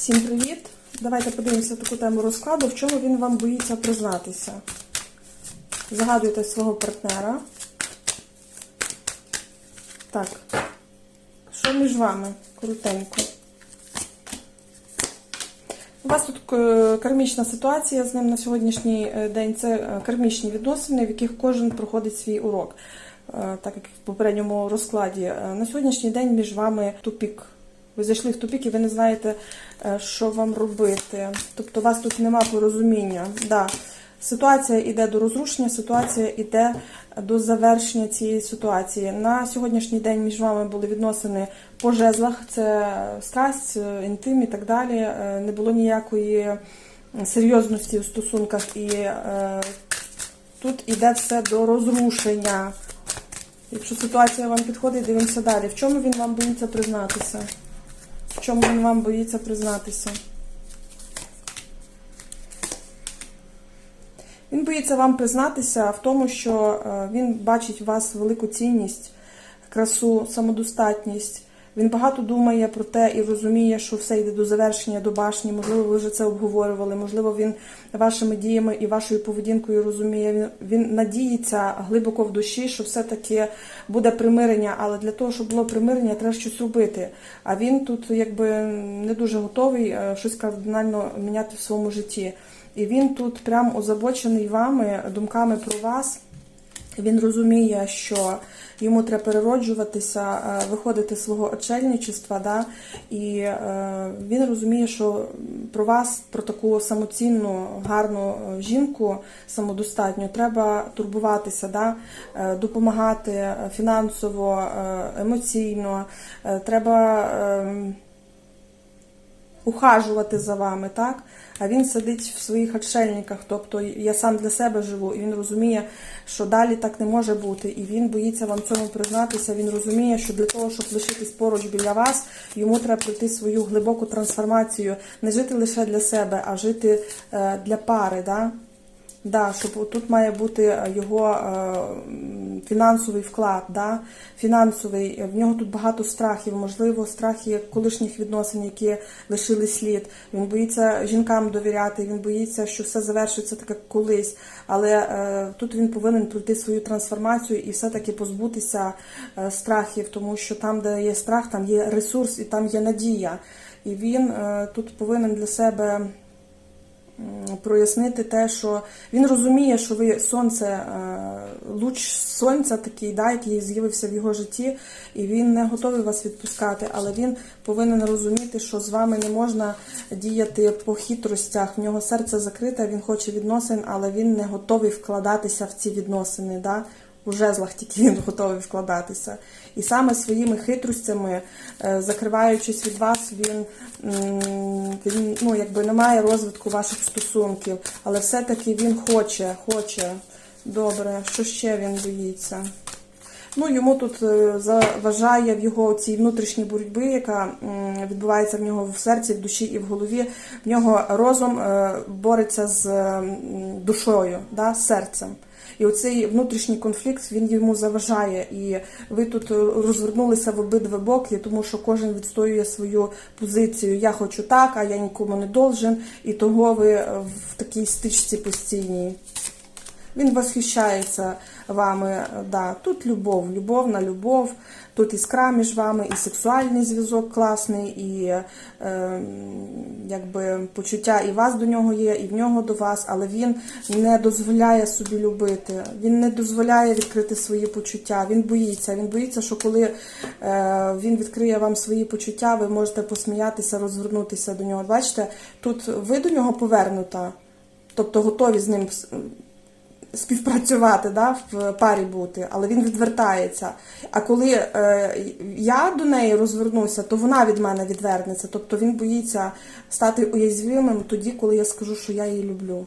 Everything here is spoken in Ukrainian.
Всім привіт! Давайте подивимося таку тему розкладу, в чому він вам боїться признатися. Загадуйте свого партнера. Так. Що між вами? Коротенько. У вас тут е, кармічна ситуація з ним на сьогоднішній е, день. Це е, кармічні відносини, в яких кожен проходить свій урок. Так як в попередньому розкладі. На сьогоднішній день між вами тупік. Ви зайшли в тупік і ви не знаєте, е, що вам робити. Тобто у вас тут нема порозуміння. Да. Ситуація йде до розрушення, ситуація йде до завершення цієї ситуації. На сьогоднішній день між вами були відносини по жезлах, це страсть, інтим і так далі. Е, Не було ніякої серйозності в стосунках, і е, тут йде все до розрушення. Якщо ситуація вам підходить, дивимося далі. В чому він вам боїться признатися? В чому він вам боїться признатися? Він боїться вам признатися в тому, що е, він бачить в вас велику цінність, красу, самодостатність. Він багато думає про те і розуміє, що все йде до завершення, до башні. Можливо, ви вже це обговорювали. Можливо, він вашими діями і вашою поведінкою розуміє. Він, він надіється глибоко в душі, що все-таки буде примирення. Але для того, щоб було примирення, треба щось робити. А він тут якби не дуже готовий е, щось кардинально міняти в своєму житті. І він тут прям озабочений вами, думками про вас. Він розуміє, що йому треба перероджуватися, е, виходити з свого очельничества, да? і е, він розуміє, що про вас, про таку самоцінну, гарну е, жінку, самодостатню, треба турбуватися, да? допомагати фінансово, емоційно. Треба. е, ухажувати за вами, так? А він сидить в своїх отшельниках, тобто я сам для себе живу, і він розуміє, що далі так не може бути, і він боїться вам цьому признатися. Він розуміє, що для того, щоб лишитись поруч біля вас, йому треба пройти свою глибоку трансформацію, не жити лише для себе, а жити е, для пари. Да? Да, щоб тут має бути його е, фінансовий вклад, да? фінансовий. В нього тут багато страхів, можливо, страхи колишніх відносин, які лишили слід. Він боїться жінкам довіряти, він боїться, що все завершиться так, як колись. Але е, тут він повинен пройти свою трансформацію і все-таки позбутися е, страхів, тому що там, де є страх, там є ресурс і там є надія. І він е, тут повинен для себе прояснити те, що він розуміє, що ви сонце, е, луч сонця такий, да, який з'явився в його житті, і він не готовий вас відпускати, але він повинен розуміти, що з вами не можна діяти по хитростях. В нього серце закрите, він хоче відносин, але він не готовий вкладатися в ці відносини. Да? У жезлах тільки він готовий вкладатися. І саме своїми хитростями, е, закриваючись від вас, він, він ну, якби не має розвитку ваших стосунків. Але все-таки він хоче, хоче. Добре, що ще він боїться? Ну, йому тут е, заважає в його цій внутрішній боротьбі, яка відбувається в нього в серці, в душі і в голові. В нього розум е, бореться з душою, да, з серцем. І оцей внутрішній конфлікт він йому заважає. І ви тут розвернулися в обидва боки, тому що кожен відстоює свою позицію. Я хочу так, а я нікому не должен. І того ви е, в такій стичці постійній. Він восхищається вами. Да. Тут любов, любов на любов, тут іскра між вами, і сексуальний зв'язок класний, і е, якби почуття і вас до нього є, і в нього до вас, але він не дозволяє собі любити. Він не дозволяє відкрити свої почуття. Він боїться. Він боїться, що коли е, він відкриє вам свої почуття, ви можете посміятися, розвернутися до нього. Бачите, тут ви до нього повернута, тобто готові з ним співпрацювати, да, в парі бути, але він відвертається. А коли е, я до неї розвернуся, то вона від мене відвернеться. Тобто він боїться стати уязвимим тоді, коли я скажу, що я її люблю.